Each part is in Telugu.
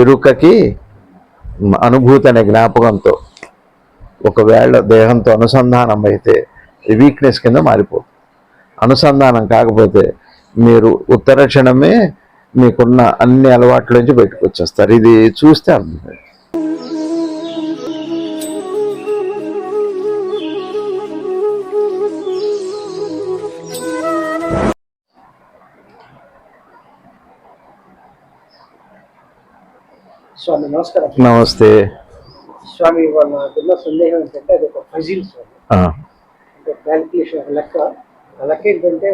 ఎరుకకి అనుభూతి అనే జ్ఞాపకంతో ఒకవేళ దేహంతో అనుసంధానం అయితే వీక్నెస్ కింద మారిపోతుంది. అనుసంధానం కాకపోతే మీరు ఉత్తర క్షణమే మీకున్న అన్ని అలవాట్ల నుంచి బయటకు వచ్చేస్తారు. ఇది చూస్తే అర్థం స్వామి నమస్కారం. నమస్తే. స్వామి ఇవాళ నాకున్న సందేహం ఏంటంటే అది ఒక ఫజిల్ స్వామి. అంటే క్యాలిక్యులేషన్ ఒక లెక్క. ఆ లెక్క ఏంటంటే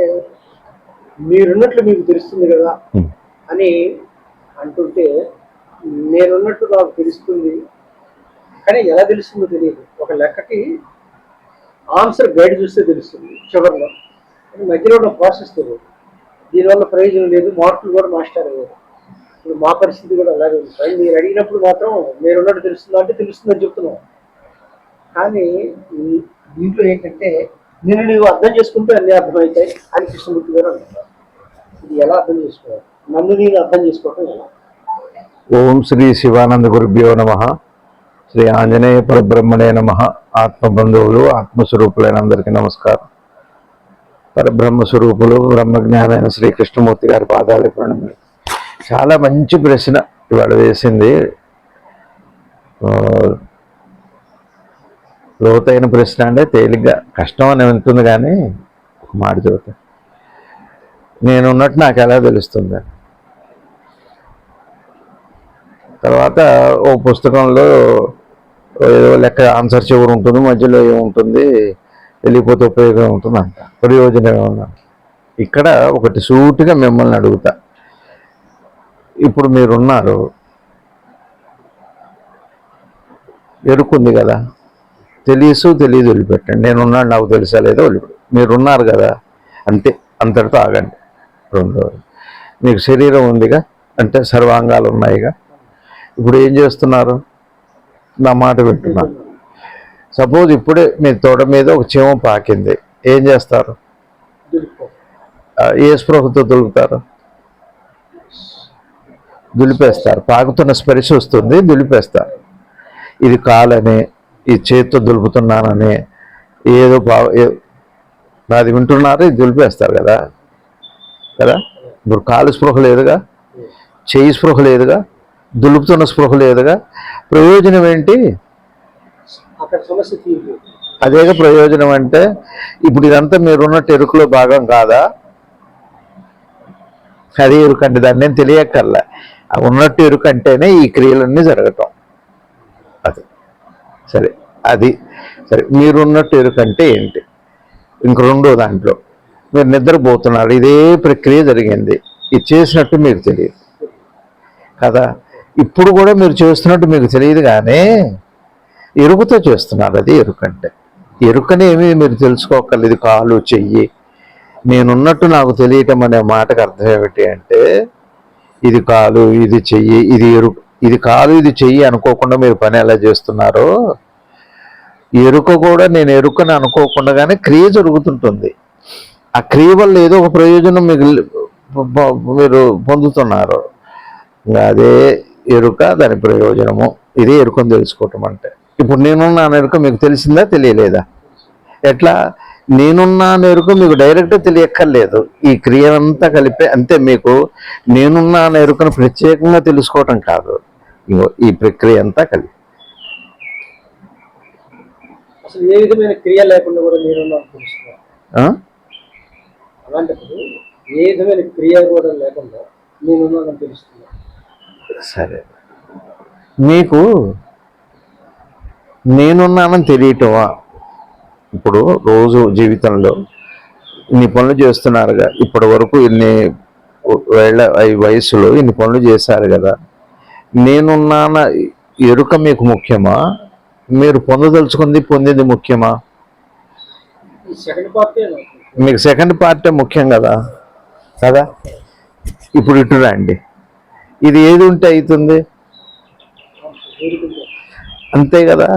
మీరున్నట్లు మీకు తెలుస్తుంది కదా అని అంటుంటే నేనున్నట్టు నాకు తెలుస్తుంది. కానీ ఎలా తెలుస్తుందో తెలియదు. ఒక లెక్కకి ఆన్సర్ గైడ్ చూస్తే తెలుస్తుంది చివరిలో. మధ్యలో ఉన్న ప్రాసెస్ తెలియదు. దీనివల్ల ప్రయోజనం లేదు మార్కులు కూడా మాస్టర్ అయ్యారు. మా పరిస్థితి కూడా అలాగే ఉంది. కానీ మీరు అడిగినప్పుడు మాత్రం మీరు ఉన్నట్టు తెలుస్తుందా? అంటే తెలుస్తుందని చెప్తున్నాం. కానీ దీంట్లో ఏంటంటే నేను నీవు అర్థం చేసుకుంటే అన్నీ అర్థమవుతాయి అని కృష్ణమూర్తి గారు అంటున్నారు. ఇది ఎలా అర్థం చేసుకోవాలి? నన్ను నేను అర్థం చేసుకోవటం ఎలా? ఓం శ్రీ శివానంద గురుభ్యో నమ. శ్రీ ఆంజనేయ పరబ్రహ్మణే నమ. ఆత్మబంధువులు ఆత్మస్వరూపులైన అందరికీ నమస్కారం. పరబ్రహ్మ స్వరూపులు బ్రహ్మజ్ఞానైన శ్రీ కృష్ణమూర్తి గారి పాదాలు ప్రణమి చాలా మంచి ప్రశ్న ఇవాళ వేసింది. లోతైన ప్రశ్న అంటే తేలిగ్గా కష్టం అని ఉంటుంది కానీ ఒక మాట చెబుతా. నేనున్నట్టు నాకు ఎలా తెలుస్తుంది? తర్వాత ఓ పుస్తకంలో ఏదో లెక్క ఆన్సర్ చివరి ఉంటుంది మధ్యలో ఏముంటుంది వెళ్ళిపోతే ఉపయోగం ఉంటుంది అంట ప్రయోజనం ఇక్కడ ఒకటి సూటిగా మిమ్మల్ని అడుగుతా. ఇప్పుడు మీరున్నారు. ఎరుకుంది కదా. తెలుసు తెలియదు వదిలిపెట్టండి. నేనున్నాను నాకు తెలుసా లేదో వదిలిపెట్టు. మీరున్నారు కదా. అంతే అంతటితో ఆగండి. రెండు మీకు శరీరం ఉందిగా? అంటే సర్వాంగాలు ఉన్నాయిగా? ఇప్పుడు ఏం చేస్తున్నారు? నా మాట వింటున్నారు సపోజ్ ఇప్పుడే మీ తోట మీద ఒక చీమ పాకింది. ఏం చేస్తారు? ఏ స్పృహతో దొరుకుతారు. దులిపేస్తారు. పాకుతున్న స్పర్శ వస్తుంది దులిపేస్తారు. ఇది కాలని ఈ చేత్తో దులుపుతున్నానని ఏదో ఏ- అది వింటున్నారు ఇది దులిపేస్తారు కదా? కదా? ఇప్పుడు కాలు స్పృహ లేదుగా? చేయి స్పృహ లేదుగా? దులుపుతున్న స్పృహ లేదుగా? ప్రయోజనం ఏంటి? అదేగా ప్రయోజనం అంటే ఇప్పుడు ఇదంతా మీరున్నట్టు ఎరుకులో భాగం కాదా? అది ఎరుక అంటే దాన్ని నేను తెలియక్కర్లే. ఉన్నట్టు ఎరుకంటేనే ఈ క్రియలన్నీ జరగటం. అది. సరే అది. సరే మీరున్నట్టు ఎరుకంటే ఏంటి? ఇంక రెండో దాంట్లో. మీరు నిద్రపోతున్నారు ఇదే ప్రక్రియ జరిగింది. ఇది చేసినట్టు మీకు తెలియదు. కదా? ఇప్పుడు కూడా మీరు చేస్తున్నట్టు మీకు తెలియదు కానీ ఎరుకుతో చేస్తున్నారు అది ఎరుకంటే. ఎరుకని ఏమీ మీరు తెలుసుకోగలదు కాలు చెయ్యి. నేనున్నట్టు నాకు తెలియటం అనే మాటకు అర్థం ఏమిటి అంటే ఇది కాలు ఇది చెయ్యి ఇది ఎరుక ఇది కాలు ఇది చెయ్యి అనుకోకుండా మీరు పని ఎలా చేస్తున్నారో ఎరుక కూడా నేను ఎరుకని అనుకోకుండానే క్రియ జరుగుతుంటుంది. ఆ క్రియ వల్ల ఏదో ఒక ప్రయోజనం మీకు మీరు పొందుతున్నారు. అదే ఎరుక దాని ప్రయోజనము ఇదే ఎరుకని తెలుసుకోవటం అంటే. ఇప్పుడు నేనున్న ఎరుక మీకు తెలిసిందా తెలియలేదా? ఎట్లా? నేనున్న ఎరుక మీకు డైరెక్ట్ తెలియక్కర్లేదు. ఈ క్రియ అంతా కలిపే అంతే మీకు నేనున్న ఎరుకను ప్రత్యేకంగా తెలుసుకోవటం కాదు. ఈ ప్రక్రియ అంతా కలిపి. అసలు ఏ విధమైన క్రియ లేకుండా కూడా నేను తెలుస్తున్నా ఆ? అలాంటప్పుడు ఏ విధమైన క్రియ కూడా లేకుండా నేనున్నానని తెలుస్తున్నా సరే. మీకు నేనున్నానని తెలియటమా? ఇప్పుడు రోజు జీవితంలో ఇన్ని పనులు చేస్తున్నారుగా. ఇప్పటి వరకు ఇన్ని వేళ్ళ వయసులో ఇన్ని పనులు చేశారు కదా. నేనున్నాన ఎరుక మీకు ముఖ్యమా? మీరు పొందదలుచుకుంది పొందింది ముఖ్యమా? ఈ సెకండ్ పార్టీ మీకు సెకండ్ పార్టే ముఖ్యం కదా. కదా? ఇప్పుడు ఇటు రండి. ఇది ఏది ఉంటే అవుతుంది? అంతే కదా?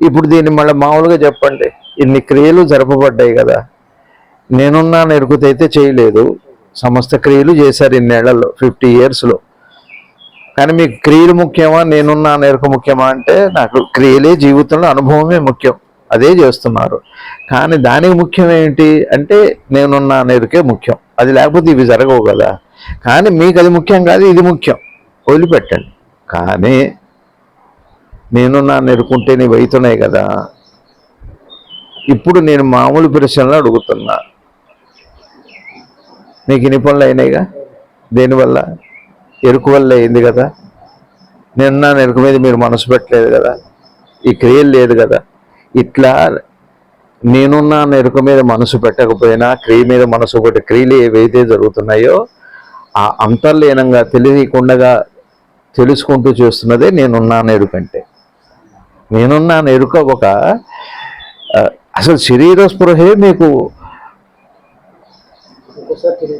ఇప్పుడు దీన్ని మళ్ళీ మామూలుగా చెప్పండి. ఇన్ని క్రియలు జరపబడ్డాయి కదా. నేనున్నాను అయితే చేయలేదు. సమస్త క్రియలు చేశారు ఇన్నేళ్ళలో ఫిఫ్టీ ఇయర్స్లో. కానీ మీకు క్రియలు ముఖ్యమా? నేనున్న నేర్క ముఖ్యమా అంటే నాకు క్రియలే జీవితంలో అనుభవమే ముఖ్యం. అదే చేస్తున్నారు. కానీ దానికి ముఖ్యం ఏంటి అంటే నేనున్న నేరుకే ముఖ్యం. అది లేకపోతే ఇవి జరగవు కదా. కానీ మీకు అది ముఖ్యం కాదు ఇది ముఖ్యం. వదిలిపెట్టండి. కానీ నేనున్నా నెరుకుంటే నీవు అవుతున్నాయి కదా. ఇప్పుడు నేను మామూలు ప్రశ్నలు అడుగుతున్నా. నీకు ఇన్ని పనులు అయినాయిగా? దేనివల్ల ఎరుకు వల్ల అయింది కదా. నిన్న ఎరుకు మీద మీరు మనసు పెట్టలేదు కదా. ఈ క్రియలు లేదు కదా. ఇట్లా నేనున్న ఎరుక మీద మనసు పెట్టకపోయినా క్రియ మీద మనసు పెట్టి క్రియలు ఏవైతే జరుగుతున్నాయో ఆ అంతర్లీనంగా తెలియకుండా తెలుసుకుంటూ చేస్తున్నదే నేనున్నాను ఎరుకంటే నేనున్నాను ఎరుక ఒక అసలు శరీర స్పృహే మీకు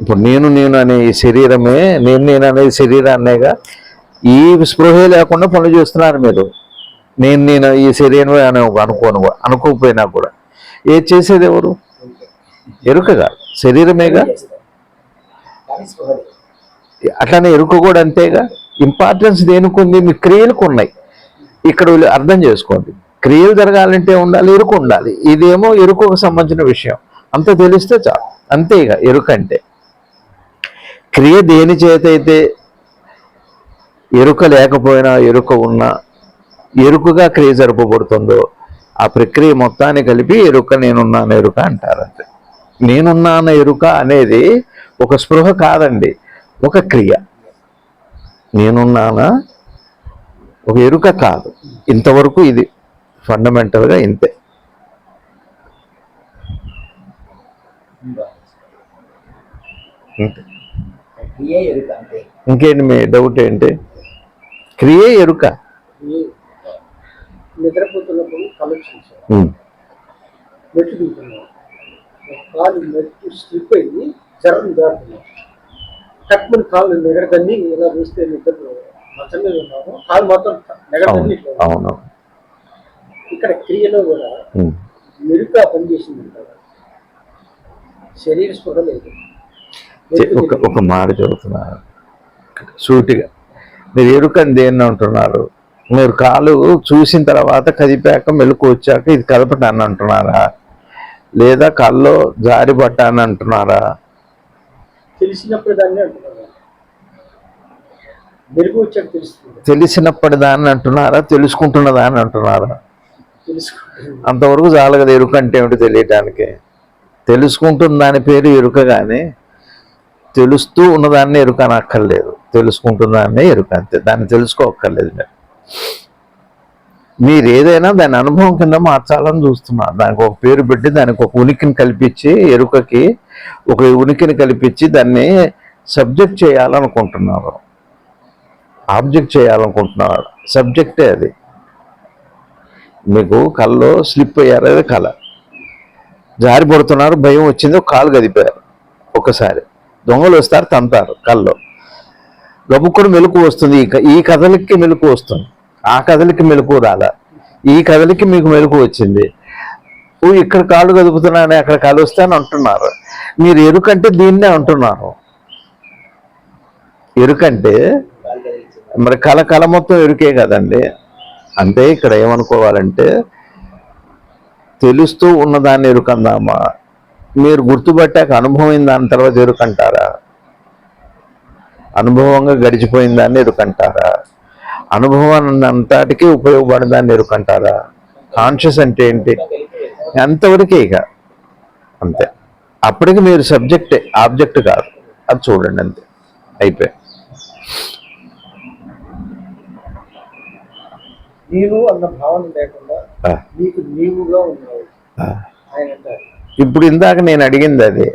ఇప్పుడు నేను నేను అనే ఈ శరీరమే నేను నేను అనే శరీరాన్నేగా ఈ స్పృహే లేకుండా పనులు చేస్తున్నారు మీరు. నేను నేను ఈ శరీరమే అని అనుకోను అనుకోకపోయినా కూడా. ఏది చేసేది ఎవరు? ఎరుకగా? శరీరమేగా? అట్లానే ఎరుక కూడా అంతేగా? ఇంపార్టెన్స్ దేనికి ఉంది మీ క్రియలకు ఉన్నాయి. ఇక్కడ వీళ్ళు అర్థం చేసుకోండి. క్రియలు జరగాలంటే ఉండాలి ఎరుకు ఉండాలి. ఇదేమో ఎరుకుకు సంబంధించిన విషయం. అంత తెలిస్తే చాలు. అంతే ఇక ఎరుక అంటే క్రియ దేని చేతైతే ఎరుక లేకపోయినా ఎరుక ఉన్నా ఎరుకగా క్రియ జరపబడుతుందో ఆ ప్రక్రియ మొత్తాన్ని కలిపి ఎరుక నేనున్నాను ఎరుక అంటారు అంతే. నేనున్నాను ఎరుక అనేది ఒక స్పృహ కాదండి. ఒక క్రియ. నేనున్నానా? ఒక ఎరుక కాదు. ఇంతవరకు ఇది ఫండమెంటల్గా ఇంతే. ఇంకేంటి మీ డౌట్ ఏంటి? క్రియ ఎరుక. నిద్రపోతున్నప్పుడు కాలు మెట్టు స్లిప్ అయ్యి జరం టక్మని కాళ్ళు నెగడదని ఇలా చూస్తే నిద్ర అవును ఇక్కడ క్రియలో కూడా. మెరుగ్గా పనిచేసింది శరీర స్పృహ లేదు. ఒక ఒక మాట చెబుతున్నారు సూటిగా. మీరు ఎరుకని దేన్ని అంటున్నారు? మీరు కాలు చూసిన తర్వాత కదిపాక మెలకు వచ్చాక ఇది కదపటాన్ని అంటున్నారా? లేదా కల్లో జారి పట్టాన్ని అంటున్నారా? తెలిసినప్పుడు దాన్ని అంటున్నారు. తెలిసినప్పటి దాన్ని అంటున్నారా? తెలుసుకుంటున్న దాన్ని అంటున్నారా అంతవరకు చాలు కదా ఎరుక అంటే ఏమిటి తెలియటానికి? తెలుసుకుంటున్న దాని పేరు ఎరుక కానీ తెలుస్తూ ఉన్నదాన్ని ఎరుక అనక్కర్లేదు. తెలుసుకుంటున్న దాన్నే ఎరుక అంతే. దాన్ని తెలుసుకోక్కర్లేదు మీరు. మీరు ఏదైనా దాని అనుభవం కింద మార్చాలని చూస్తున్నారు దానికి ఒక పేరు పెట్టి దానికి ఒక ఉనికిని కల్పించి ఎరుకకి ఒక ఉనికిని కల్పించి దాన్ని సబ్జెక్ట్ చేయాలనుకుంటున్నారు. ఆబ్జెక్ట్ చేయాలనుకుంటున్నారు సబ్జెక్టే అది. మీకు కళ్ళలో స్లిప్ అయ్యారు అది కళ. జారి పడుతున్నారు భయం వచ్చింది ఒక కాలు గదిపారు. ఒకసారి. దొంగలు వస్తారు తంతారు కల్లో. గబుక్కుడు మెలకు వస్తుంది ఈ క- ఈ కథలకి మెలకు వస్తుంది. ఆ కథలకి మెలకు రాలా. ఈ కథలకి మీకు మెలకు వచ్చింది. ఓ ఇక్కడ కాళ్ళు కదుపుతున్నాను అక్కడ కాలు వస్తాను అంటున్నారు. మీరు ఎరుకంటే దీన్నే అంటున్నారు. ఎరుకంటే మరి కళ కళ మొత్తం ఎరుకే కదండి. అంటే ఇక్కడ ఏమనుకోవాలంటే తెలుస్తూ ఉన్నదాన్ని ఎరుకందామా? మీరు గుర్తుపట్టాక అనుభవం దాని తర్వాత ఎరుకంటారా? అనుభవంగా గడిచిపోయిన దాన్ని ఎరుకంటారా? అనుభవాన్ని అంతటికీ ఉపయోగపడిన దాన్ని ఎరుకంటారా? కాన్షియస్ అంటే ఏంటి? అంతవరకే ఇక. అంతే. అప్పటికి మీరు సబ్జెక్టే ఆబ్జెక్ట్ కాదు. అది చూడండి అంతే. అయిపోయి నీవు అన్న భావన లేకుండా ఆ, నీకు నీవుగా ఉన్నావు. ఆ. ఆయన అంటారు. ఇప్పుడు ఇందాక నేను అడిగింది అది.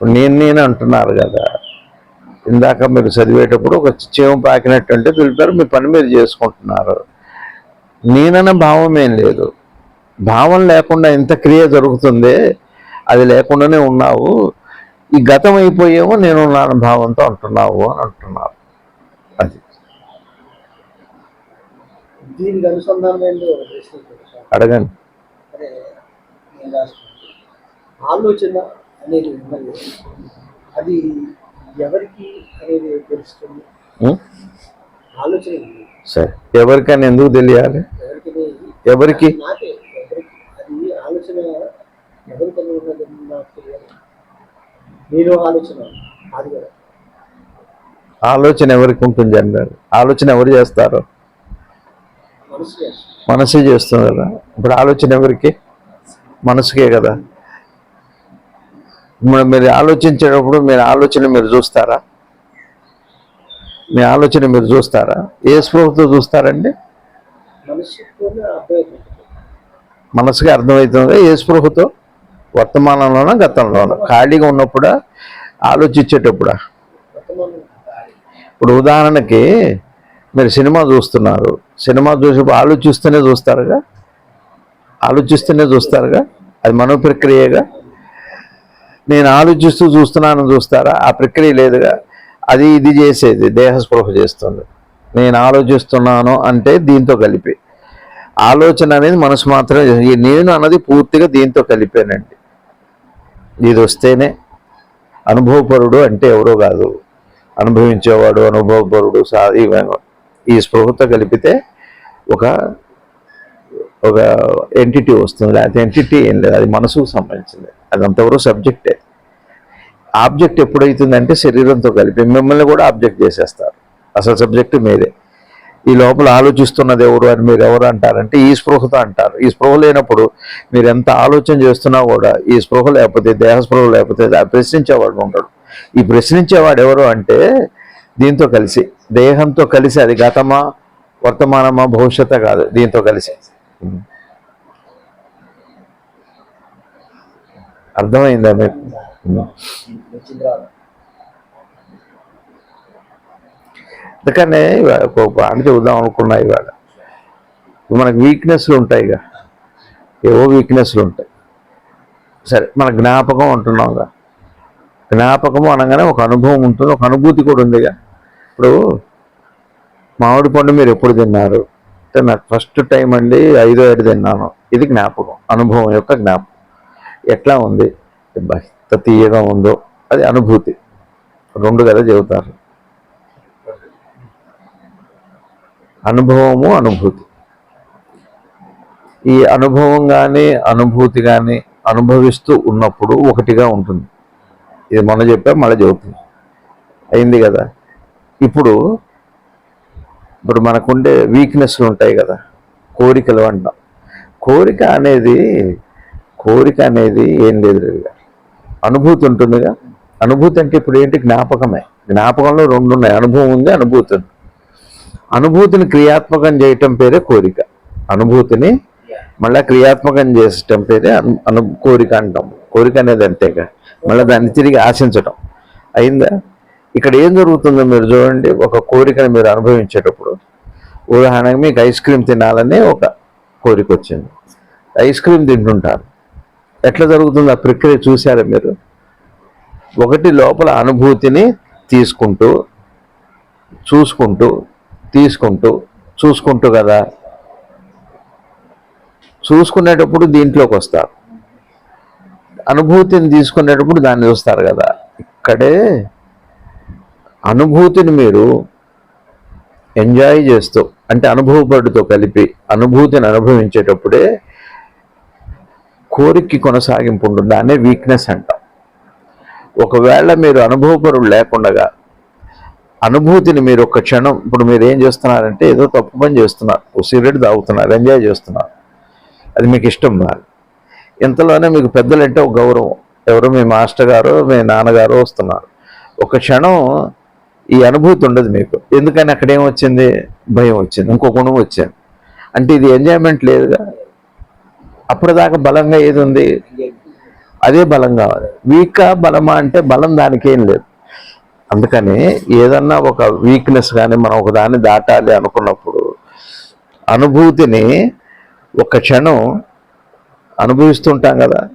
నేను నేను అంటున్నారు కదా. ఇందాక మీరు చదివేటప్పుడు ఒక చీమ పాకినట్టు అంటే పిలిపారు మీ పని మీరు చేసుకుంటున్నారు. నేనన్న భావం ఏం లేదు. భావం లేకుండా ఇంత క్రియ జరుగుతుంది. అది లేకుండానే ఉన్నావు. ఈ గతం అయిపోయేమో నేను ఉన్నాను భావంతో అంటున్నావు అని అంటున్నారు అది దీనికి ప్రశ్న తెలుసా? అడగండి. ఆలోచన అనేది ఉన్నది. అది ఎవరికి అనేది తెలుస్తుంది? ఆలోచన. సరే. ఎవరికని ఎందుకు తెలియాలి? ఎవరికి అది ఆలోచన ఎవరికని ఉన్నది నాకు తెలియదు నేను ఆలోచన. అది కదా ఆలోచన ఎవరికి ఉంటుంది అన్నారు. ఆలోచన ఎవరు చేస్తారు? మనసు చేస్తుంది. కదా. ఇప్పుడు ఆలోచన ఎవరికి? మనసుకే కదా. ఇప్పుడు మీరు ఆలోచించేటప్పుడు మీరు ఆలోచన మీరు చూస్తారా? మీ ఆలోచన మీరు చూస్తారా? ఏ స్పృహతో చూస్తారండి? మనసుకి అర్థమవుతుంది? ఏ స్పృహతో? వర్తమానంలోనా గతంలోనా? ఖాళీగా ఉన్నప్పుడా? ఆలోచించేటప్పుడా? ఇప్పుడు ఉదాహరణకి మీరు సినిమా చూస్తున్నారు. సినిమా చూసేప్పుడు ఆలోచిస్తూనే చూస్తారుగా? ఆలోచిస్తూనే చూస్తారుగా? అది మనో ప్రక్రియగా నేను ఆలోచిస్తూ చూస్తున్నాను చూస్తారా? ఆ ప్రక్రియ లేదుగా. అది ఇది చేసేది దేహస్పృహ చేస్తుంది. నేను ఆలోచిస్తున్నాను అంటే దీంతో కలిపి. ఆలోచన అనేది మనసు మాత్రమే నేను అన్నది పూర్తిగా దీంతో కలిపానండి. ఇది వస్తేనే అనుభవపరుడు అంటే ఎవరో కాదు. అనుభవించేవాడు అనుభవపరుడు సాధి ఈ స్పృహతో కలిపితే ఒక ఒక ఎంటిటీ వస్తుంది. లేకపోతే ఎంటిటీ ఏం లేదు. అది మనసుకు సంబంధించింది. అది అంతవరకు సబ్జెక్టే ఆబ్జెక్ట్ ఎప్పుడైతుందంటే శరీరంతో కలిపి మిమ్మల్ని కూడా ఆబ్జెక్ట్ చేసేస్తారు. అసలు సబ్జెక్ట్ మీదే. ఈ లోపల ఆలోచిస్తున్నది ఎవరు అని మీరు ఎవరు అంటారంటే ఈ స్పృహత అంటారు. ఈ స్పృహ లేనప్పుడు మీరు ఎంత ఆలోచన చేస్తున్నా కూడా ఈ స్పృహ లేకపోతే దేహ స్పృహ లేకపోతే ఆ ప్రశ్నించేవాడు ఉంటాడు ఈ ప్రశ్నించేవాడు ఎవరు అంటే దీంతో కలిసి దేహంతో కలిసి అది గతమా వర్తమానమా భవిష్యత్ కాదు దీంతో కలిసి. అర్థమైందా మీకు? అందుకనే ఇవాళ ఒక పాట చెబుదాం అనుకున్నా ఇవాళ. మనకు వీక్నెస్లు ఉంటాయిగా ఏవో వీక్నెస్లు ఉంటాయి. సరే మన జ్ఞాపకం అంటున్నాంగా జ్ఞాపకము అనగానే ఒక అనుభవం ఉంటుంది ఒక అనుభూతి కూడా ఉందిగా ఇప్పుడు మామిడి పండు మీరు ఎప్పుడు తిన్నారు? అంటే నాకు ఫస్ట్ టైం అండి ఐదో ఏడు తిన్నాను. ఇది జ్ఞాపకం అనుభవం యొక్క జ్ఞాపకం. ఎట్లా ఉంది? అబ్బా, ఎంత తీయగా ఉందో అది అనుభూతి. రెండు కదా చెబుతారు. అనుభవము అనుభూతి. ఈ అనుభవం కానీ అనుభూతి కానీ అనుభవిస్తూ ఉన్నప్పుడు ఒకటిగా ఉంటుంది. ఇది మొన్న చెప్పా మళ్ళీ చెబుతుంది అయింది కదా? ఇప్పుడు ఇప్పుడు మనకుండే వీక్నెస్లు ఉంటాయి కదా కోరికలు అంటాం. కోరిక అనేది కోరిక అనేది ఏం లేదు అనుభూతి ఉంటుందిగా. అనుభూతి అంటే ఇప్పుడు ఏంటి? జ్ఞాపకమే. జ్ఞాపకంలో రెండు ఉన్నాయి. అనుభవం ఉంది అనుభూతి ఉంది. అనుభూతిని క్రియాత్మకం చేయటం పేరే కోరిక. అనుభూతిని మళ్ళీ క్రియాత్మకం చేసటం పేరే అను కోరిక అంటాం. కోరిక అనేది అంతేగా. మళ్ళీ దాన్ని తిరిగి ఆశించటం. అయిందా? ఇక్కడ ఏం జరుగుతుందో మీరు చూడండి. ఒక కోరికను మీరు అనుభవించేటప్పుడు ఉదాహరణకు మీకు ఐస్ క్రీమ్ తినాలనే ఒక కోరిక వచ్చింది. ఐస్ క్రీమ్ తింటుంటారు. ఎట్లా జరుగుతుంది? ఆ ప్రక్రియ చూసారా మీరు? ఒకటి లోపల అనుభూతిని తీసుకుంటూ చూసుకుంటూ తీసుకుంటూ చూసుకుంటూ కదా. చూసుకునేటప్పుడు దీంట్లోకి వస్తారు. అనుభూతిని తీసుకునేటప్పుడు దాన్ని చూస్తారు కదా. ఇక్కడే అనుభూతిని మీరు ఎంజాయ్ చేస్తూ అంటే అనుభవపడుతో కలిపి అనుభూతిని అనుభవించేటప్పుడే కోరికకి కొనసాగింపు ఉంటుంది దాన్నే వీక్నెస్ అంటాం. ఒకవేళ మీరు అనుభవపరుడు లేకుండగా అనుభూతిని మీరు ఒక క్షణం ఇప్పుడు మీరు ఏం చేస్తున్నారంటే ఏదో తప్పు పని చేస్తున్నారు సిగరెట్ తాగుతున్నారు ఎంజాయ్ చేస్తున్నారు. అది మీకు ఇష్టం కాదు. ఇంతలోనే మీకు పెద్దలంటే ఒక గౌరవం. ఎవరు మీ మాస్టర్ గారు మీ నాన్నగారు వస్తున్నారు. ఒక క్షణం ఈ అనుభూతి ఉండదు మీకు. ఎందుకని అక్కడ ఏమొచ్చింది భయం వచ్చింది. ఇంకో గుణం వచ్చింది అంటే ఇది ఎంజాయ్మెంట్ లేదుగా అప్పటిదాకా బలంగా ఏది ఉంది? అదే బలం కావాలి. వీకా బలమా అంటే బలం దానికి ఏం లేదు. అందుకని ఏదన్నా ఒక వీక్నెస్ కానీ మనం ఒక దాన్ని దాటాలి అనుకున్నప్పుడు అనుభూతిని ఒక క్షణం అనుభవిస్తుంటాం కదా.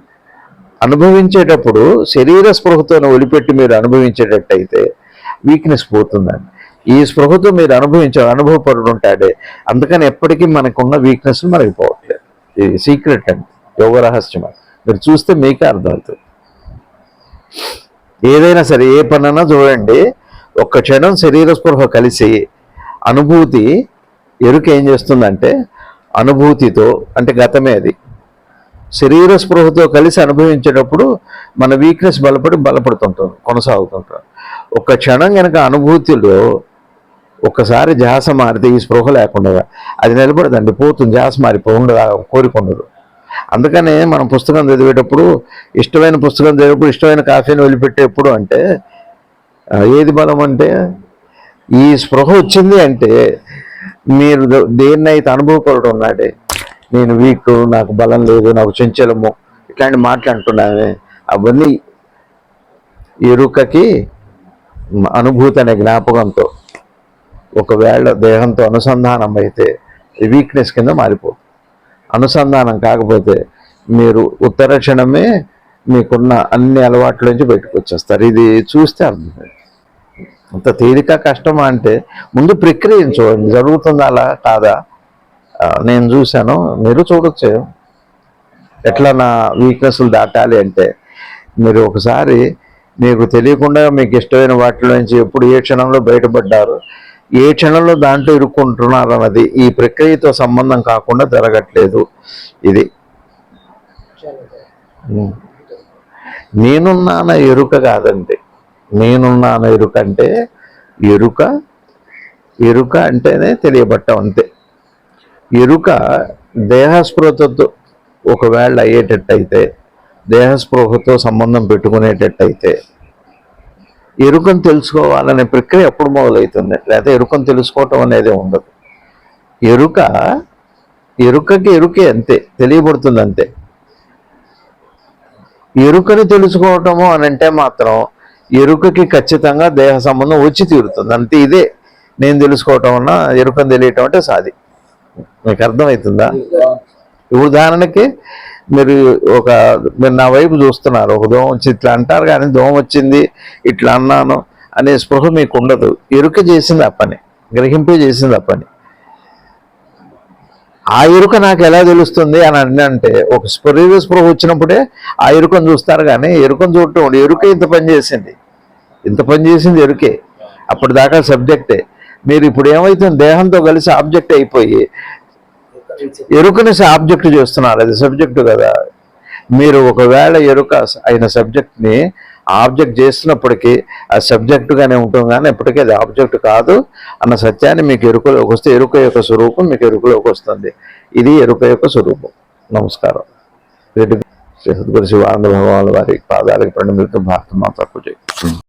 అనుభవించేటప్పుడు శరీర స్పృహతో వదిలిపెట్టి మీరు అనుభవించేటట్టయితే వీక్నెస్ పోతుందండి. ఈ స్పృహతో మీరు అనుభవించే అనుభవపరుడు ఉంటాడే అందుకని ఎప్పటికీ మనకున్న వీక్నెస్ మనకి పోవట్లేదు ఇది సీక్రెట్ అండి. యోగ రహస్యం మీరు చూస్తే మీకే అర్థమవుతుంది. ఏదైనా సరే ఏ పనైనా చూడండి. ఒక్క క్షణం శరీర స్పృహ కలిసి అనుభూతి ఎరుక ఏం చేస్తుందంటే అనుభూతితో అంటే గతమే అది. శరీర స్పృహతో కలిసి అనుభవించేటప్పుడు మన వీక్నెస్ బలపడి బలపడుతుంటాం కొనసాగుతుంటాం ఒక క్షణం కనుక అనుభూతిలో ఒక్కసారి జాస మారితే ఈ స్పృహ లేకుండా అది నిలబడదండి పోతుంది. జాస మారిపో ఉండదు? కోరిక ఉండదు అందుకనే మనం పుస్తకం చదివేటప్పుడు ఇష్టమైన పుస్తకం చదివేటప్పుడు ఇష్టమైన కాఫీని వదిలిపెట్టేప్పుడు అంటే ఏది బలం అంటే ఈ స్పృహ వచ్చింది అంటే మీరు దేన్నైతే అనుభవపడటం ఉన్నాడే నేను వీక్ నాకు బలం లేదు నాకు చెంచలము ఇట్లాంటి మాట్లాడుతున్నామే అవన్నీ ఎరుకకి అనుభూతి అనే జ్ఞాపకంతో ఒకవేళ దేహంతో అనుసంధానం అయితే వీక్నెస్ కింద మారిపోతుంది అనుసంధానం కాకపోతే మీరు ఉత్తర క్షణమే మీకున్న అన్ని అలవాట్ల నుంచి బయటకు వచ్చేస్తారు. ఇది చూస్తే అర్థం అంత తేలిక కష్టమా అంటే ముందు ప్రక్రియను చూడండి. జరుగుతుందా అలా కాదా? నేను చూశాను. మీరు చూడొచ్చు. ఎట్లా నా వీక్నెస్లు దాటాలి అంటే మీరు ఒకసారి మీకు తెలియకుండా మీకు ఇష్టమైన వాటిలో నుంచి ఎప్పుడు ఏ క్షణంలో బయటపడ్డారు ఏ క్షణంలో దాంట్లో ఇరుక్కుంటున్నారు అన్నది ఈ ప్రక్రియతో సంబంధం కాకుండా జరగట్లేదు ఇది. నేనున్నాన ఎరుక కాదండి నేనున్నాన ఎరుక అంటే ఎరుక ఎరుక అంటేనే తెలియబట్టం అంతే. ఎరుక దేహస్పృహతతో ఒకవేళ అయ్యేటట్టయితే దేహస్పృహతో సంబంధం పెట్టుకునేటట్టయితే ఎరుకను తెలుసుకోవాలనే ప్రక్రియ ఎప్పుడు మొదలవుతుంది? లేకపోతే ఎరుకను తెలుసుకోవటం అనేది ఉండదు. ఎరుక ఎరుకకి ఎరుకే అంతే తెలియబడుతుంది అంతే ఎరుకని తెలుసుకోవటము అని అంటే మాత్రం ఎరుకకి ఖచ్చితంగా దేహ సంబంధం వచ్చి తీరుతుంది. అంతే ఇదే నేను తెలుసుకోవటం వల్ల ఎరుకను తెలియటం అంటే సాది. మీకు అర్థమవుతుందా? ఉదాహరణకి మీరు ఒక మీరు నా వైపు చూస్తున్నారు ఒక దోమ వచ్చి ఇట్లా అంటారు కానీ దోమ వచ్చింది ఇట్లా అన్నాను అనే స్పృహ మీకు ఉండదు ఎరుక చేసింది ఆ పని గ్రహింపే చేసింది ఆ పని. ఆ ఎరుక నాకు ఎలా తెలుస్తుంది అని అంటే ఒక స్పృహ స్పృహ వచ్చినప్పుడే ఆ ఎరుకను చూస్తారు కానీ ఎరుకను చూడటం ఉండదు. ఎరుకే ఇంత పని చేసింది. ఇంత పని చేసింది ఎరుకే. అప్పటిదాకా దాకా సబ్జెక్టే. మీరు ఇప్పుడు ఏమైతుంది? దేహంతో కలిసి ఆబ్జెక్ట్ అయిపోయి ఎరుకని ఆబ్జెక్ట్ చేస్తున్నారు. అది సబ్జెక్టు కదా. మీరు ఒకవేళ ఎరుక అయిన సబ్జెక్ట్ని ఆబ్జెక్ట్ చేస్తున్నప్పటికీ ఆ సబ్జెక్టుగానే ఉంటుంది కానీ ఎప్పటికీ అది ఆబ్జెక్ట్ కాదు అన్న సత్యాన్ని మీకు ఎరుకలోకి వస్తే ఎరుక యొక్క స్వరూపం మీకు ఎరుకలోకి వస్తుంది. ఇది ఎరుక యొక్క స్వరూపం. నమస్కారం. రెడ్డి శ్రీ సద్గురు శివానంద భగవాన్ వారి పాదాలకు ప్రణమిత భారత మాత పూజ